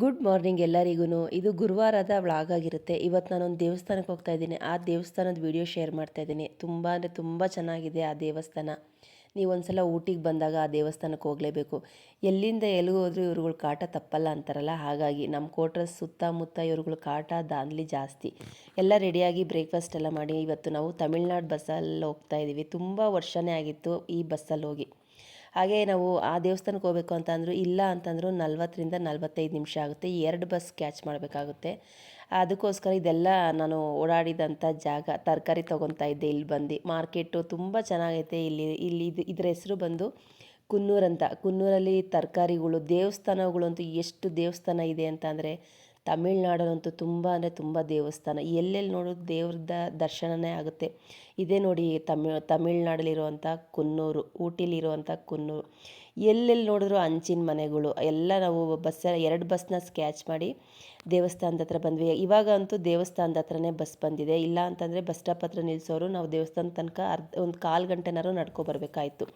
Good morning ಎಲ್ಲರಿಗೂ ಇದು ಗುರುವಾರದ vlog ಆಗಿರುತ್ತೆ. ಇವತ್ತು ನಾನೊಂದು ದೇವಸ್ಥಾನಕ್ಕೆ ಹೋಗ್ತಾ ಇದ್ದೀನಿ. ಆ ದೇವಸ್ಥಾನದ ವಿಡಿಯೋ ಶೇರ್ ಮಾಡ್ತಾ ಇದ್ದೀನಿ. ತುಂಬ ಅಂದರೆ ತುಂಬ ಚೆನ್ನಾಗಿದೆ ಆ ದೇವಸ್ಥಾನ. ನೀವು ಒಂದ್ಸಲ ಊಟಿಗೆ ಬಂದಾಗ ಆ ದೇವಸ್ಥಾನಕ್ಕೆ ಹೋಗಲೇಬೇಕು. ಎಲ್ಲಿಂದ ಎಲ್ಲಿಗೆ ಹೋದ್ರೂ ಇವ್ರುಗಳ ಕಾಟ ತಪ್ಪಲ್ಲ ಅಂತಾರಲ್ಲ, ಹಾಗಾಗಿ ನಮ್ಮ ಕೋಟ್ರಸ್ ಸುತ್ತಮುತ್ತ ಇವ್ರುಗಳ ಕಾಟ, ದಾಂದ್ಲಿ ಜಾಸ್ತಿ. ಎಲ್ಲ ರೆಡಿಯಾಗಿ ಬ್ರೇಕ್ಫಾಸ್ಟ್ ಎಲ್ಲ ಮಾಡಿ ಇವತ್ತು ನಾವು ತಮಿಳ್ನಾಡು ಬಸ್ಸಲ್ಲಿ ಹೋಗ್ತಾ ಇದ್ದೀವಿ. ತುಂಬ ವರ್ಷನೇ ಆಗಿತ್ತು ಈ ಬಸ್ಸಲ್ಲಿ ಹೋಗಿ. ಹಾಗೆ ನಾವು ಆ ದೇವಸ್ಥಾನಕ್ಕೆ ಹೋಗಬೇಕು ಅಂತ ಅಂದರು, ಇಲ್ಲ ಅಂತಂದ್ರು ನಲ್ವತ್ತರಿಂದ ನಲ್ವತ್ತೈದು ನಿಮಿಷ ಆಗುತ್ತೆ. ಎರಡು ಬಸ್ ಕ್ಯಾಚ್ ಮಾಡಬೇಕಾಗುತ್ತೆ. ಅದಕ್ಕೋಸ್ಕರ ಇದೆಲ್ಲ ನಾನು ಓಡಾಡಿದಂಥ ಜಾಗ, ತರಕಾರಿ ತೊಗೊತಾ ಇದ್ದೆ, ಇಲ್ಲಿ ಬಂದು. ಮಾರ್ಕೆಟು ತುಂಬ ಚೆನ್ನಾಗೈತೆ. ಇಲ್ಲಿ ಇಲ್ಲಿ ಇದು, ಇದರ ಹೆಸರು ಬಂದು ಕುನ್ನೂರು ಅಂತ. ಕುನ್ನೂರಲ್ಲಿ ತರಕಾರಿಗಳು ದೇವಸ್ಥಾನಗಳು ಅಂತೂ ಎಷ್ಟು ದೇವಸ್ಥಾನ ಇದೆ ಅಂತ ತಮಿಳ್ನಾಡಲ್ಲಂತೂ ತುಂಬ ಅಂದರೆ ತುಂಬ ದೇವಸ್ಥಾನ. ಎಲ್ಲೆಲ್ಲಿ ನೋಡೋದು ದೇವ್ರದ ದರ್ಶನವೇ ಆಗುತ್ತೆ. ಇದೇ ನೋಡಿ ತಮಿಳ್ ತಮಿಳ್ನಾಡಲ್ಲಿರುವಂಥ ಕುನ್ನೂರು ಊಟಿಲಿರುವಂಥ ಕುನ್ನೂರು. ಎಲ್ಲೆಲ್ಲಿ ನೋಡಿದ್ರು ಹಂಚಿನ ಮನೆಗಳು. ಎಲ್ಲ ನಾವು ಬಸ್, ಎರಡು ಬಸ್ನ ಸ್ಕ್ಯಾಚ್ ಮಾಡಿ ದೇವಸ್ಥಾನದ ಹತ್ರ ಬಂದ್ವಿ. ಇವಾಗ ಅಂತೂ ದೇವಸ್ಥಾನದ ಹತ್ರನೇ ಬಸ್ ಬಂದಿದೆ. ಇಲ್ಲ ಅಂತಂದರೆ ಬಸ್ ಸ್ಟಾಪ್ ಹತ್ರ ನಿಲ್ಲಿಸೋರು ನಾವು ದೇವಸ್ಥಾನದ ತನಕ ಅರ್ಧ, ಒಂದು ಕಾಲು ಗಂಟೆನಾರು ನಡ್ಕೊಬರ್ಬೇಕಾಯ್ತು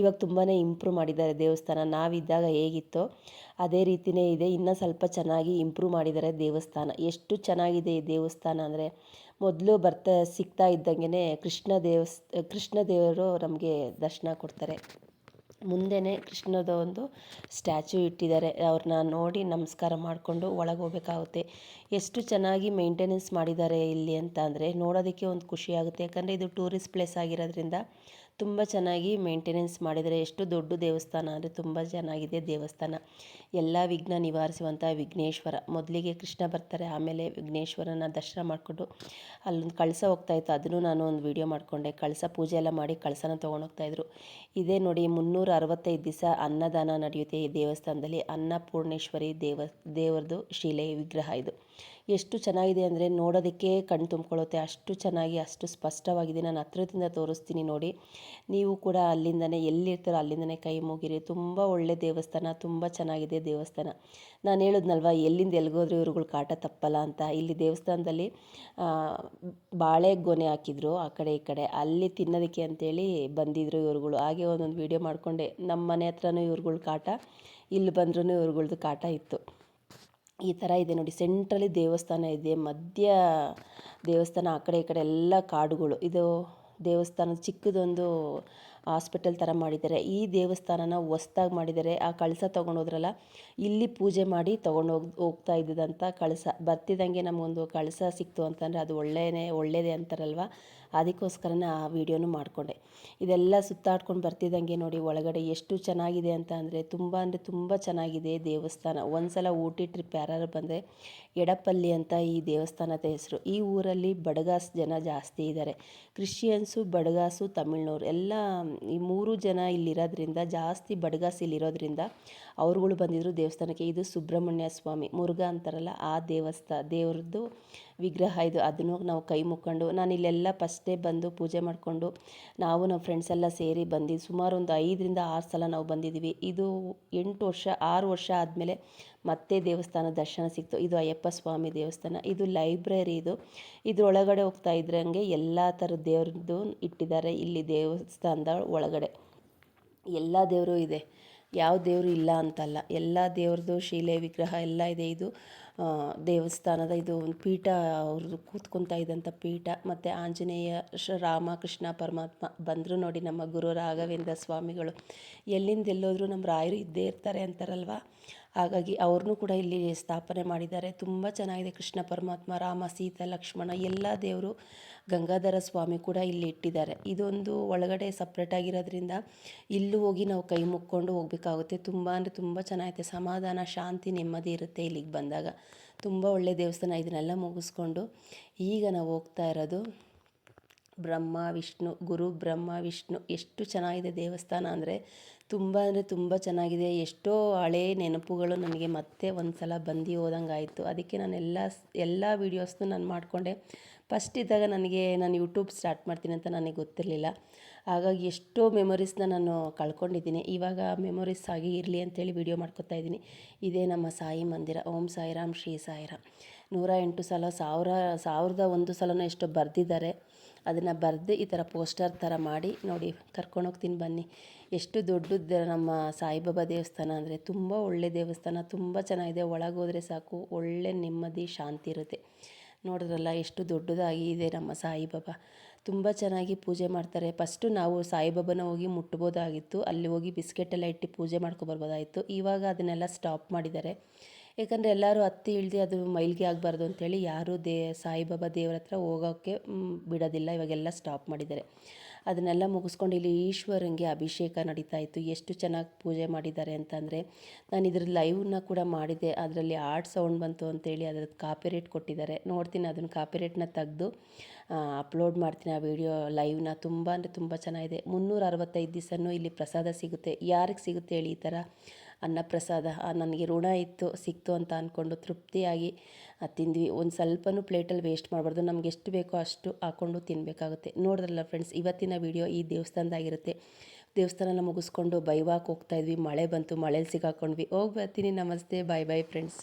ಇವಾಗ ತುಂಬಾ ಇಂಪ್ರೂವ್ ಮಾಡಿದ್ದಾರೆ ದೇವಸ್ಥಾನ. ನಾವಿದ್ದಾಗ ಹೇಗಿತ್ತೋ ಅದೇ ರೀತಿಯೇ ಇದೆ. ಇನ್ನೂ ಸ್ವಲ್ಪ ಚೆನ್ನಾಗಿ ಇಂಪ್ರೂವ್ ಮಾಡಿದ್ದಾರೆ. ದೇವಸ್ಥಾನ. ಎಷ್ಟು ಚೆನ್ನಾಗಿದೆ ಈ ದೇವಸ್ಥಾನ ಅಂದರೆ ಮೊದಲು ಬರ್ತಾ ಸಿಗ್ತಾ ಇದ್ದಂಗೆ ಕೃಷ್ಣ ದೇವಸ್, ಕೃಷ್ಣ ದೇವರು ನಮಗೆ ದರ್ಶನ ಕೊಡ್ತಾರೆ. ಮುಂದೆನೇ ಕೃಷ್ಣದ ಒಂದು ಸ್ಟ್ಯಾಚು ಇಟ್ಟಿದ್ದಾರೆ. ಅವ್ರನ್ನ ನೋಡಿ ನಮಸ್ಕಾರ ಮಾಡಿಕೊಂಡು ಒಳಗೆ ಹೋಗಬೇಕಾಗುತ್ತೆ. ಎಷ್ಟು ಚೆನ್ನಾಗಿ ಮೇಂಟೆನೆನ್ಸ್ ಮಾಡಿದ್ದಾರೆ ಇಲ್ಲಿ ಅಂತ ಅಂದರೆ ನೋಡೋದಕ್ಕೆ ಒಂದು ಖುಷಿ ಆಗುತ್ತೆ. ಯಾಕಂದರೆ ಇದು ಟೂರಿಸ್ಟ್ ಪ್ಲೇಸ್ ಆಗಿರೋದ್ರಿಂದ ತುಂಬ ಚೆನ್ನಾಗಿ ಮೇಂಟೆನೆನ್ಸ್ ಮಾಡಿದರೆ ಎಷ್ಟು ದೊಡ್ಡ ದೇವಸ್ಥಾನ ಅಂದರೆ ತುಂಬ ಚೆನ್ನಾಗಿದೆ ದೇವಸ್ಥಾನ. ಎಲ್ಲ ವಿಘ್ನ ನಿವಾರಿಸುವಂಥ ವಿಘ್ನೇಶ್ವರ. ಮೊದಲಿಗೆ ಕೃಷ್ಣ ಬರ್ತಾರೆ, ಆಮೇಲೆ ವಿಘ್ನೇಶ್ವರನ ದರ್ಶನ ಮಾಡಿಕೊಂಡು ಅಲ್ಲೊಂದು ಕಳಸ ಹೋಗ್ತಾ ಇತ್ತು, ಅದನ್ನು ನಾನು ಒಂದು ವೀಡಿಯೋ ಮಾಡಿಕೊಂಡೆ. ಕಳಸ ಪೂಜೆ ಎಲ್ಲ ಮಾಡಿ ಕಳಸನ ತೊಗೊಂಡೋಗ್ತಾಯಿದ್ರು ಇದೇ ನೋಡಿ ಮುನ್ನೂರ ಅರವತ್ತೈದು ದಿವಸ ಅನ್ನದಾನ ನಡೆಯುತ್ತೆ ಈ ದೇವಸ್ಥಾನದಲ್ಲಿ. ಅನ್ನಪೂರ್ಣೇಶ್ವರಿ ದೇವ, ದೇವರದು ಶಿಲೆ ವಿಗ್ರಹ ಇದು. ಎಷ್ಟು ಚೆನ್ನಾಗಿದೆ ಅಂದರೆ ನೋಡೋದಕ್ಕೆ ಕಣ್ಣು ತುಂಬ್ಕೊಳ್ಳುತ್ತೆ. ಅಷ್ಟು ಚೆನ್ನಾಗಿ, ಅಷ್ಟು ಸ್ಪಷ್ಟವಾಗಿದೆ. ನಾನು ಹತ್ರದಿಂದ ತೋರಿಸ್ತೀನಿ ನೋಡಿ. ನೀವು ಕೂಡ ಅಲ್ಲಿಂದನೇ, ಎಲ್ಲಿರ್ತಾರೋ ಅಲ್ಲಿಂದನೇ ಕೈ ಮುಗಿರಿ. ತುಂಬ ಒಳ್ಳೆ ದೇವಸ್ಥಾನ, ತುಂಬ ಚೆನ್ನಾಗಿದೆ ದೇವಸ್ಥಾನ. ನಾನು ಹೇಳೋದ್ನಲ್ವ, ಎಲ್ಲಿಂದ ಎಲ್ಲಿಗೋದ್ರೂ ಇವ್ರುಗಳು ಕಾಟ ತಪ್ಪಲ್ಲ ಅಂತ. ಇಲ್ಲಿ ದೇವಸ್ಥಾನದಲ್ಲಿ ಬಾಳೆ ಗೊನೆ ಹಾಕಿದ್ರು ಆ ಕಡೆ ಈ ಕಡೆ. ಅಲ್ಲಿ ತಿನ್ನೋದಕ್ಕೆ ಅಂತೇಳಿ ಬಂದಿದ್ರು ಇವ್ರುಗಳು. ಹಾಗೆ ಒಂದೊಂದು ವೀಡಿಯೋ ಮಾಡಿಕೊಂಡೆ. ನಮ್ಮ ಮನೆ ಹತ್ರನೂ ಇವ್ರುಗಳ ಕಾಟ, ಇಲ್ಲಿ ಬಂದ್ರೂ ಇವ್ರುಗಳ್ದು ಕಾಟ ಇತ್ತು. ಈ ಥರ ಇದೆ ನೋಡಿ ಸೆಂಟ್ರಲ್ಲಿ ದೇವಸ್ಥಾನ ಇದೆ, ಮಧ್ಯ ದೇವಸ್ಥಾನ ಆ ಕಡೆ ಈ ಕಡೆ ಎಲ್ಲ ಕಾಡುಗಳು. ಇದು ದೇವಸ್ಥಾನ ಚಿಕ್ಕದೊಂದು ಹಾಸ್ಪಿಟಲ್ ಥರ ಮಾಡಿದ್ದಾರೆ. ಈ ದೇವಸ್ಥಾನನ ಹೊಸ್ದಾಗಿ ಮಾಡಿದ್ದಾರೆ. ಆ ಕಳಸ ತೊಗೊಂಡೋದ್ರಲ್ಲ ಇಲ್ಲಿ ಪೂಜೆ ಮಾಡಿ ತೊಗೊಂಡೋಗಿ ಹೋಗ್ತಾ ಇದ್ದಿದ್ದಂಥ ಕಳಸ. ಬರ್ತಿದ್ದಂಗೆ ನಮಗೊಂದು ಕಳಸ ಸಿಕ್ತು ಅಂತಂದರೆ ಅದು ಒಳ್ಳೆಯೇ ಒಳ್ಳೆಯದೇ ಅಂತಾರಲ್ವ? ಅದಕ್ಕೋಸ್ಕರನೇ ಆ ವಿಡಿಯೋನು ಮಾಡಿಕೊಂಡೆ. ಇದೆಲ್ಲ ಸುತ್ತಾಡ್ಕೊಂಡು ಬರ್ತಿದ್ದಂಗೆ ನೋಡಿ, ಒಳಗಡೆ ಎಷ್ಟು ಚೆನ್ನಾಗಿದೆ ಅಂತ ಅಂದರೆ ತುಂಬ ಅಂದರೆ ತುಂಬ ಚೆನ್ನಾಗಿದೆ ದೇವಸ್ಥಾನ. ಒಂದು ಸಲ ಊಟಿ ಟ್ರಿಪ್ ಯಾರು ಬಂದರೆ ಎಡಪಲ್ಲಿ ಅಂತ ಈ ದೇವಸ್ಥಾನದ ಹೆಸರು. ಈ ಊರಲ್ಲಿ ಬಡಗಾಸ್ ಜನ ಜಾಸ್ತಿ ಇದ್ದಾರೆ ಕ್ರಿಶ್ಚಿಯನ್ಸು, ಬಡಗಾಸು ತಮಿಳ್ನವ್ರು ಎಲ್ಲ ಈ ಮೂರು ಜನ ಇಲ್ಲಿರೋದ್ರಿಂದ, ಜಾಸ್ತಿ ಬಡಗಾಸ್ ಇಲ್ಲಿರೋದ್ರಿಂದ ಅವ್ರುಗಳು ಬಂದಿದ್ರು ದೇವಸ್ಥಾನಕ್ಕೆ. ಇದು ಸುಬ್ರಹ್ಮಣ್ಯ ಸ್ವಾಮಿ. ಮುರುಘಾ ಅಂತಾರಲ್ಲ, ಆ ದೇವಸ್ಥಾನ ದೇವ್ರದ್ದು ವಿಗ್ರಹ ಇದು, ಅದನ್ನು ನಾವು ಕೈ ಮುಕ್ಕೊಂಡು ನಾನು ಇಲ್ಲೆಲ್ಲ ಫಸ್ಟೇ ಬಂದು ಪೂಜೆ ಮಾಡಿಕೊಂಡು ನಾವು ನಮ್ಮ ಫ್ರೆಂಡ್ಸ್ ಎಲ್ಲ ಸೇರಿ ಬಂದು ಸುಮಾರು ಒಂದು ಐದರಿಂದ ಆರು ಸಲ ನಾವು ಬಂದಿದ್ದೀವಿ. ಇದು ಎಂಟು ವರ್ಷ, ಆರು ವರ್ಷ ಆದಮೇಲೆ ಮತ್ತೆ ದೇವಸ್ಥಾನ ದರ್ಶನ ಸಿಕ್ತು. ಇದು ಅಯ್ಯಪ್ಪ ಸ್ವಾಮಿ ದೇವಸ್ಥಾನ. ಇದು ಲೈಬ್ರರಿ ಇದು. ಇದರೊಳಗಡೆ ಹೋಗ್ತಾ ಇದ್ರಂಗೆ ಎಲ್ಲ ಥರದ ದೇವ್ರದ್ದು ಇಟ್ಟಿದ್ದಾರೆ ಇಲ್ಲಿ ದೇವಸ್ಥಾನದ ಒಳಗಡೆ. ಎಲ್ಲ ದೇವರು ಇದೆ. ಯಾವ ದೇವರು ಇಲ್ಲ ಅಂತಲ್ಲ. ಎಲ್ಲ ದೇವ್ರದ್ದು ಶಿಲೆ ವಿಗ್ರಹ ಎಲ್ಲ ಇದೆ. ಇದು ದೇವಸ್ಥಾನದ ಇದು ಒಂದು ಪೀಠ ಅವ್ರದ್ದು ಕೂತ್ಕೊತಾ ಇದ್ದಂಥ ಪೀಠ. ಮತ್ತು ಆಂಜನೇಯ ಶ್ರೀ ರಾಮ, ಕೃಷ್ಣ, ಪರಮಾತ್ಮ ಬಂದರು ನೋಡಿ ನಮ್ಮ ಗುರು ರಾಘವೇಂದ್ರ ಸ್ವಾಮಿಗಳು. ಎಲ್ಲಿಂದ ಎಲ್ಲೋದ್ರೂ ನಮ್ಮ ರಾಯರು ಇದ್ದೇ ಇರ್ತಾರೆ ಅಂತಾರಲ್ವ? ಹಾಗಾಗಿ ಅವ್ರನ್ನೂ ಕೂಡ ಇಲ್ಲಿ ಸ್ಥಾಪನೆ ಮಾಡಿದ್ದಾರೆ. ತುಂಬ ಚೆನ್ನಾಗಿದೆ ಕೃಷ್ಣ, ಪರಮಾತ್ಮ, ರಾಮ, ಸೀತಾ, ಲಕ್ಷ್ಮಣ, ಎಲ್ಲ ದೇವರು ಗಂಗಾಧರ ಸ್ವಾಮಿ ಕೂಡ ಇಲ್ಲಿ ಇಟ್ಟಿದ್ದಾರೆ. ಇದೊಂದು ಒಳಗಡೆ ಸಪ್ರೇಟಾಗಿರೋದ್ರಿಂದ ಇಲ್ಲೂ ಹೋಗಿ ನಾವು ಕೈ ಮುಕ್ಕೊಂಡು ಹೋಗಬೇಕಾಗುತ್ತೆ. ತುಂಬ ಅಂದರೆ ತುಂಬ ಚೆನ್ನಾಗಿದೆ ಸಮಾಧಾನ, ಶಾಂತಿ, ನೆಮ್ಮದಿ ಇರುತ್ತೆ ಇಲ್ಲಿಗೆ ಬಂದಾಗ. ತುಂಬ ಒಳ್ಳೆಯ ದೇವಸ್ಥಾನ ಇದನ್ನೆಲ್ಲ ಮುಗಿಸ್ಕೊಂಡು ಈಗ ನಾವು ಹೋಗ್ತಾ ಇರೋದು ಬ್ರಹ್ಮ, ವಿಷ್ಣು, ಗುರು, ಬ್ರಹ್ಮ, ವಿಷ್ಣು ಎಷ್ಟು ಚೆನ್ನಾಗಿದೆ ದೇವಸ್ಥಾನ ಅಂದರೆ ತುಂಬ ಅಂದರೆ ತುಂಬ ಚೆನ್ನಾಗಿದೆ. ಎಷ್ಟೋ ಹಳೇ ನೆನಪುಗಳು ನನಗೆ ಮತ್ತೆ ಒಂದು ಸಲ ಬಂದು ಹೋದಂಗೆ ಆಯಿತು. ಅದಕ್ಕೆ ನಾನು ಎಲ್ಲ ಎಲ್ಲ ವೀಡಿಯೋಸ್ನು ನಾನು ಮಾಡಿಕೊಂಡೆ. ಫಸ್ಟ್ ಇದ್ದಾಗ ನನಗೆ ನಾನು ಯೂಟ್ಯೂಬ್ ಸ್ಟಾರ್ಟ್ ಮಾಡ್ತೀನಿ ಅಂತ ನನಗೆ ಗೊತ್ತಿರಲಿಲ್ಲ. ಹಾಗಾಗಿ ಎಷ್ಟೋ ಮೆಮೊರೀಸ್ನ ನಾನು ಕಳ್ಕೊಂಡಿದ್ದೀನಿ. ಇವಾಗ ಮೆಮೊರೀಸ್ ಆಗಿ ಇರಲಿ ಅಂತೇಳಿ ವೀಡಿಯೋ ಮಾಡ್ಕೊತಾ ಇದ್ದೀನಿ. ಇದೇ ನಮ್ಮ ಸಾಯಿ ಮಂದಿರ. ಓಂ ಸಾಯಿರಾಮ್, ಶ್ರೀ ಸಾಯಿರಾಮ್. ನೂರ ಎಂಟು ಸಲ, ಸಾವಿರ, ಸಾವಿರದ ಒಂದು ಸಲನೋ ಎಷ್ಟೋ ಬರೆದಿದ್ದಾರೆ. ಅದನ್ನು ಬರೆದು ಈ ಥರ ಪೋಸ್ಟರ್ ಥರ ಮಾಡಿ ನೋಡಿ ಕರ್ಕೊಂಡೋಗ್ತೀನಿ ಬನ್ನಿ. ಎಷ್ಟು ದೊಡ್ಡದು ನಮ್ಮ ಸಾಯಿಬಾಬಾ ದೇವಸ್ಥಾನ ಅಂದರೆ ತುಂಬ ಒಳ್ಳೆ ದೇವಸ್ಥಾನ, ತುಂಬ ಚೆನ್ನಾಗಿದೆ. ಒಳಗೆ ಹೋದರೆ ಸಾಕು, ಒಳ್ಳೆ ನೆಮ್ಮದಿ, ಶಾಂತಿ ಇರುತ್ತೆ. ನೋಡಿದ್ರಲ್ಲ, ಎಷ್ಟು ದೊಡ್ಡದಾಗಿ ಇದೆ ನಮ್ಮ ಸಾಯಿಬಾಬಾ. ತುಂಬ ಚೆನ್ನಾಗಿ ಪೂಜೆ ಮಾಡ್ತಾರೆ. ಫಸ್ಟು ನಾವು ಸಾಯಿಬಾಬನ ಹೋಗಿ ಮುಟ್ಬೋದಾಗಿತ್ತು. ಅಲ್ಲಿ ಹೋಗಿ ಬಿಸ್ಕೆಟೆಲ್ಲ ಇಟ್ಟು ಪೂಜೆ ಮಾಡ್ಕೊಬರ್ಬೋದಾಗಿತ್ತು ಇವಾಗ ಅದನ್ನೆಲ್ಲ ಸ್ಟಾಪ್ ಮಾಡಿದ್ದಾರೆ. ಯಾಕಂದರೆ ಎಲ್ಲರೂ ಹತ್ತಿ ಇಳ್ದು ಅದು ಮೈಲಿಗೆ ಆಗಬಾರ್ದು ಅಂತೇಳಿ ಯಾರೂ ದೇ, ಸಾಯಿಬಾಬಾ ದೇವರ ಹತ್ರ ಹೋಗೋಕ್ಕೆ ಬಿಡೋದಿಲ್ಲ. ಇವಾಗೆಲ್ಲ ಸ್ಟಾಪ್ ಮಾಡಿದ್ದಾರೆ. ಅದನ್ನೆಲ್ಲ ಮುಗಿಸ್ಕೊಂಡು ಇಲ್ಲಿ ಈಶ್ವರಂಗೆ ಅಭಿಷೇಕ ನಡೀತಾ ಇತ್ತು. ಎಷ್ಟು ಚೆನ್ನಾಗಿ ಪೂಜೆ ಮಾಡಿದ್ದಾರೆ ಅಂತಂದರೆ, ನಾನು ಇದ್ರ ಲೈವ್ನ ಕೂಡ ಮಾಡಿದೆ ಅದರಲ್ಲಿ ಆರ್ಟ್ ಸೌಂಡ್ ಬಂತು ಅಂತೇಳಿ ಅದ್ರದ್ದು ಕಾಪಿರೇಟ್ ಕೊಟ್ಟಿದ್ದಾರೆ. ನೋಡ್ತೀನಿ ಅದನ್ನು ಕಾಪಿರೇಟ್ನ ತೆಗೆದು ಅಪ್ಲೋಡ್ ಮಾಡ್ತೀನಿ ಆ ವಿಡಿಯೋ ಲೈವ್ನ ತುಂಬ ಅಂದರೆ ತುಂಬ ಚೆನ್ನಾಗಿದೆ. ಮುನ್ನೂರ ಅರವತ್ತೈದು ದಿವಸನೂ ಇಲ್ಲಿ ಪ್ರಸಾದ ಸಿಗುತ್ತೆ. ಯಾರಿಗೆ ಸಿಗುತ್ತೆ ಹೇಳಿ ಈ ಥರ ಅನ್ನಪ್ರಸಾದ ಪ್ರಸಾದ ನನಗೆ ಋಣ ಇತ್ತು, ಸಿಕ್ತು ಅಂತ ಅಂದ್ಕೊಂಡು ತೃಪ್ತಿಯಾಗಿ ತಿಂದ್ವಿ. ಒಂದು ಸ್ವಲ್ಪನೂ ಪ್ಲೇಟಲ್ಲಿ ವೇಸ್ಟ್ ಮಾಡಬಾರ್ದು. ನಮ್ಗೆ ಎಷ್ಟು ಬೇಕೋ ಅಷ್ಟು ಹಾಕ್ಕೊಂಡು ತಿನ್ನಬೇಕಾಗುತ್ತೆ ನೋಡಿದ್ರಲ್ಲ ಫ್ರೆಂಡ್ಸ್ ಇವತ್ತಿನ ವಿಡಿಯೋ ಈ ದೇವಸ್ಥಾನದಾಗಿರುತ್ತೆ. ದೇವಸ್ಥಾನನ ಮುಗಿಸ್ಕೊಂಡು ಬೈವಾಕ್ ಹೋಗ್ತಾ ಇದ್ವಿ. ಮಳೆ ಬಂತು, ಮಳೇಲಿ ಸಿಗಾಕೊಂಡ್ವಿ. ಹೋಗಿ ಬರ್ತೀನಿ. ನಮಸ್ತೆ. ಬಾಯ್ ಬಾಯ್ ಫ್ರೆಂಡ್ಸ್